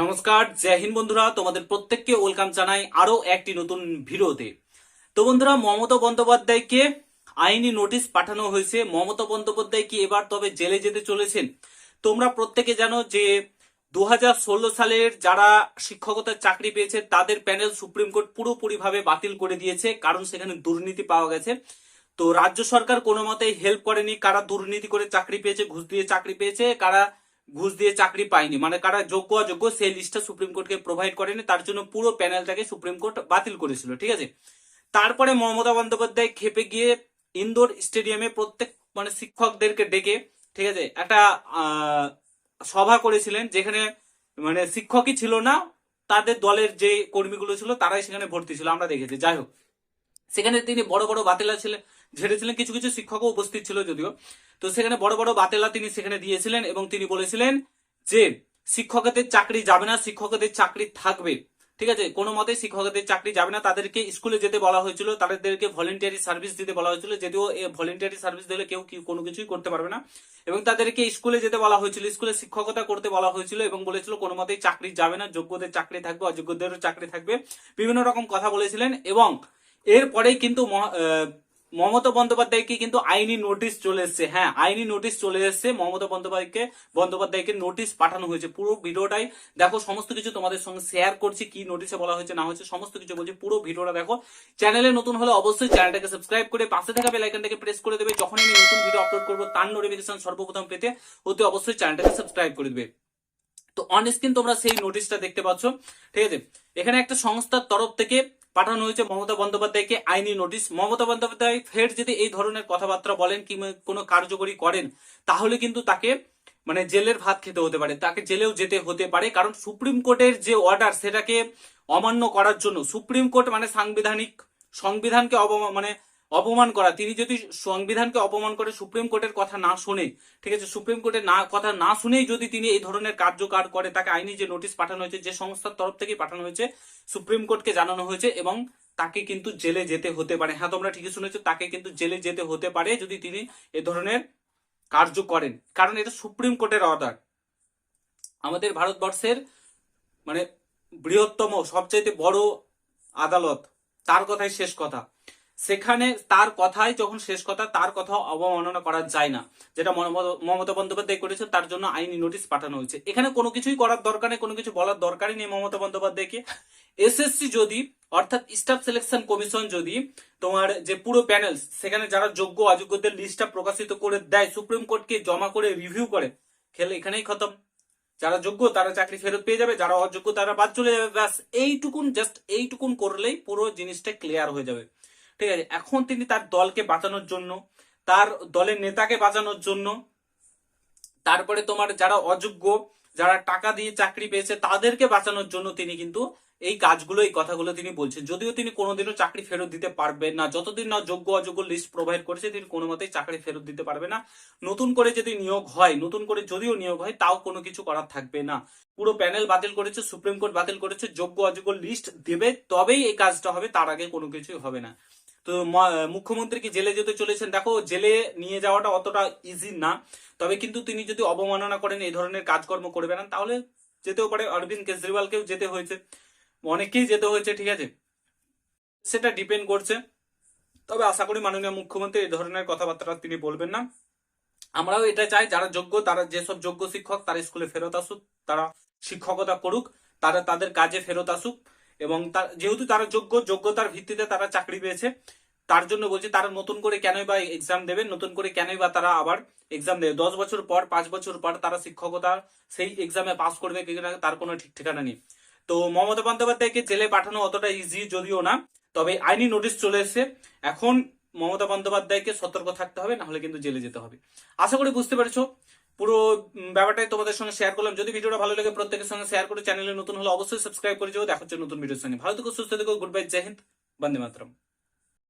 নমস্কার, জয় হিন্দ বন্ধুরা। তোমাদের প্রত্যেককে ওয়েলকাম জানাই আরও একটি নতুন ভিডিওতে। তো বন্ধুরা, মমতা বন্দ্যোপাধ্যায়কে আইনি নোটিশ পাঠানো হয়েছে। মমতা বন্দ্যোপাধ্যায় কি এবার তবে জেলে যেতে চলেছেন? তোমরা প্রত্যেকে জানো যে দু হাজার ষোলো সালের যারা শিক্ষকতার চাকরি পেয়েছে, তাদের প্যানেল সুপ্রিম কোর্ট পুরোপুরিভাবে বাতিল করে দিয়েছে, কারণ সেখানে দুর্নীতি পাওয়া গেছে। তো রাজ্য সরকার কোনো মতেই হেল্প করেনি। কারা দুর্নীতি করে চাকরি পেয়েছে, ঘুষ দিয়ে চাকরি পেয়েছে, কারা ঘুষ দিয়ে চাকরি পায়নি। মানে কারা যোগ্য, অযোগ্য, সেই লিস্টটা সুপ্রিম কোর্টকে প্রোভাইড করেনি। তার জন্য পুরো প্যানেলটাকে সুপ্রিম কোর্ট বাতিল করেছিল, ঠিক আছে? তারপরে মমতা বন্দ্যোপাধ্যায় খেপে গিয়ে ইন্দোর স্টেডিয়ামে প্রত্যেক মানে শিক্ষকদেরকে ডেকে, ঠিক আছে? একটা সভা করেছিলেন যেখানে মানে শিক্ষকই ছিল না, তাদের দলের যে কর্মীগুলো ছিল, তারাই সেখানে ভর্তি ছিল, আমরা দেখেছি। যাই হোক, সেখানে তিনি বড় বড় বাতিলা ছিলেন। ঝেড়েছিলেন কিছু কিছু শিক্ষকও উপস্থিত ছিল যদিও। তো সেখানে বড় বড় বাতেলা তিনি সেখানে দিয়েছিলেন এবং তিনি বলেছিলেন যে, শিক্ষকদের চাকরি যাবে না, শিক্ষকদের চাকরি থাকবে। ঠিক আছে? কোনো মতে শিক্ষকদের চাকরি যাবে না, তাদেরকে স্কুলে যেতে বলা হয়েছিল, তাদেরকে ভলেন্টিয়ারি সার্ভিস দিতে বলা হয়েছিল, যদিও ভলেন্টিয়ারি সার্ভিস দিলে কেউ কোনো কিছুই করতে পারবে না। এবং তাদেরকে স্কুলে যেতে বলা হয়েছিল, স্কুলে শিক্ষকতা করতে বলা হয়েছিল এবং বলেছিল কোনো মতেই চাকরি যাবে না, যোগ্যদের চাকরি থাকবে, অযোগ্যদেরও চাকরি থাকবে। বিভিন্ন রকম কথা বলেছিলেন এবং এরপরেই কিন্তু মমতা বন্দ্যোপাধ্যায়কে কিন্তু আইনি নোটিশ চলে এসছে হ্যাঁ আইনি নোটিশ চলে এসছে, মমতা বন্দ্যোপাধ্যায়কে বন্দ্যোপাধ্যায়কে নোটিশ পাঠানো হয়েছে। পুরো ভিডিওটাই দেখো, সমস্ত কিছু তোমাদের সঙ্গে শেয়ার করছি, কি নোটিশে বলা হয়েছে, না হয়েছে, সমস্ত কিছু বলছি, পুরো ভিডিওটা দেখো। চ্যানেলে নতুন হলে অবশ্যই চ্যানেলটাকে সাবস্ক্রাইব করে পাশে থাকা বেল আইকনটাকে প্রেস করে দেবে যখন আমি নতুন ভিডিও আপলোড করব, তার নোটিফিকেশন সর্বপ্রথম পেতে অতি অবশ্যই চ্যানেলটাকে সাবস্ক্রাইব করে দেবে। তো অন স্ক্রিন তোমরা সেই নোটিশটা দেখতে পাচ্ছ, ঠিক আছে? এখানে একটা সংস্থার তরফ থেকে পাঠানো হয়েছে মমতা বন্দ্যোপাধ্যায়কে আইনি নোটিশ। মমতা বন্দ্যোপাধ্যায় ফের যদি এই ধরনের কথাবার্তা বলেন কিংবা কোনো কার্যকরী করেন, তাহলে কিন্তু তাকে মানে জেলের ভাত খেতে হতে পারে, তাকে জেলেও যেতে হতে পারে। কারণ সুপ্রিম কোর্টের যে অর্ডার সেটাকে অমান্য করার জন্য সুপ্রিম কোর্ট মানে সাংবিধানিক সংবিধানকে অব মানে অপমান করা। তিনি যদি সংবিধানকে অপমান করে সুপ্রিম কোর্টের কথা না শুনে, ঠিক আছে, সুপ্রিম কোর্টের না, কথা না শুনেই যদি তিনি এই ধরনের কার্যকর করে, তাকে আইনি যে নোটিশ পাঠানো হয়েছে, যে সংস্থার তরফ থেকে পাঠানো হয়েছে, সুপ্রিম কোর্টকে জানানো হয়েছে এবং তাকে কিন্তু জেলে যেতে হতে পারে। হ্যাঁ তোমরা ঠিকই শুনেছো, তাকে কিন্তু জেলে যেতে হতে পারে যদি তিনি এ ধরনের কার্য করেন। কারণ এটা সুপ্রিম কোর্টের অর্ডার। আমাদের ভারতবর্ষের মানে বৃহত্তম, সবচাইতে বড় আদালত, তার কথাই শেষ কথা। সেখানে তার কথাই যখন শেষ কথা, তার কথা অবমাননা করা যায় না। যেটা মমতা- বন্দ্যোপাধ্যায় করেছেন, তার জন্য আইনি নোটিশ পাঠানো হয়েছে। এখানে কোনো কিছুই করার দরকার নেই, কোনো কিছু বলার দরকারই নেই মমতা বন্দ্যোপাধ্যায়কে। এসএসসি যদি, অর্থাৎ স্টাফ সিলেকশন কমিশন যদি তোমার যে পুরো প্যানেল সেখানে যারা যোগ্য অযোগ্যদের লিস্টটা প্রকাশিত করে দেয়, সুপ্রিম কোর্টকে জমা করে রিভিউ করে, খেলে এখানেই খতম। যারা যোগ্য, তারা চাকরি ফেরত পেয়ে যাবে, যারা অযোগ্য, তারা বাদ চলে যাবে। ব্যাস, এইটুকুন জাস্ট এইটুকুন করলেই পুরো জিনিসটা ক্লিয়ার হয়ে যাবে। ঠিক আছে? এখন তিনি তার দলকে বাঁচানোর জন্য, তার দলের নেতাকে বাঁচানোর জন্য, তারপরে তোমার যারা অযোগ্য, যারা টাকা দিয়ে চাকরি পেয়েছে, তাদেরকে বাঁচানোর জন্য তিনি কিন্তু এই কাজগুলো, এই কথাগুলো তিনি বলছেন। যদিও তিনি কোনোদিনও চাকরি ফেরত দিতে পারবেন না। যতদিন না যোগ্য, অযোগ্য লিস্ট প্রোভাইড করেছে, তিনি কোনো মতেই চাকরি ফেরত দিতে পারবে না। নতুন করে যদি নিয়োগ হয়, নতুন করে যদিও নিয়োগ হয়, তাও কোনো কিছু করার থাকবে না। পুরো প্যানেল বাতিল করেছে, সুপ্রিম কোর্ট বাতিল করেছে, যোগ্য, অযোগ্য লিস্ট দেবে, তবেই এই কাজটা হবে, তার আগে কোনো কিছুই হবে না। তো মুখ্যমন্ত্রী কি জেলে যেতে চলেছেন। দেখো, জেলে নিয়ে যাওয়াটা অতটা ইজি না। তবে কিন্তু তিনি যদি অবমাননা করেন, এই ধরনের কাজকর্ম করবে না, তাহলে যেতেও পারে। অরবিন্দ কেজরিওয়ালকেও যেতে হয়েছে। অনেককেই যেতে হয়েছে, ঠিক আছে? সেটা ডিপেন্ড করছে। তবে আশা করি মাননীয় মুখ্যমন্ত্রী এই ধরনের কথাবার্তা তিনি বলবেন না। আমরাও এটা চাই, যারা যোগ্য, তারা যেসব যোগ্য শিক্ষক, তারা স্কুলে ফেরত আসুক, তারা শিক্ষকতা করুক, তারা তাদের কাজে ফেরত আসুক। এবং যেহেতু তারা যোগ্য, যোগ্যতার ভিত্তিতে তারা চাকরি পেয়েছে, তার জন্য বলছি তারা নতুন করে কেনই বা এক্সাম দেবে নতুন করে কেনই বা তারা আবার এক্সাম দেবে। দশ বছর পর, পাঁচ বছর পর তারা শিক্ষকতা সেই এক্সামে পাস করবে কিনা তার কোনো ঠিক ঠিকানা নেই। তো মমতা বন্দ্যোপাধ্যায়কে জেলে পাঠানো অতটা ইজি যদিও না, তবে আইনি নোটিশ চলে এসেছে। এখন মমতা বন্দ্যোপাধ্যায়কে সতর্ক থাকতে হবে, নাহলে কিন্তু জেলে যেতে হবে। আশা করি বুঝতে পেরেছ। পুরো ব্যাপারটাই তোমাদের সঙ্গে শেয়ার করলাম। যদি ভিডিওটা ভালো লাগে প্রত্যেকের সঙ্গে শেয়ার করে চ্যানেলে নতুন হলে অবশ্যই সাবস্ক্রাইব করে যাব দেখা নতুন ভিডিওর সঙ্গে ভালো থেকো, সুস্থ থেকো গুড বাই জয় হিন্দ, বন্দে মাতরম।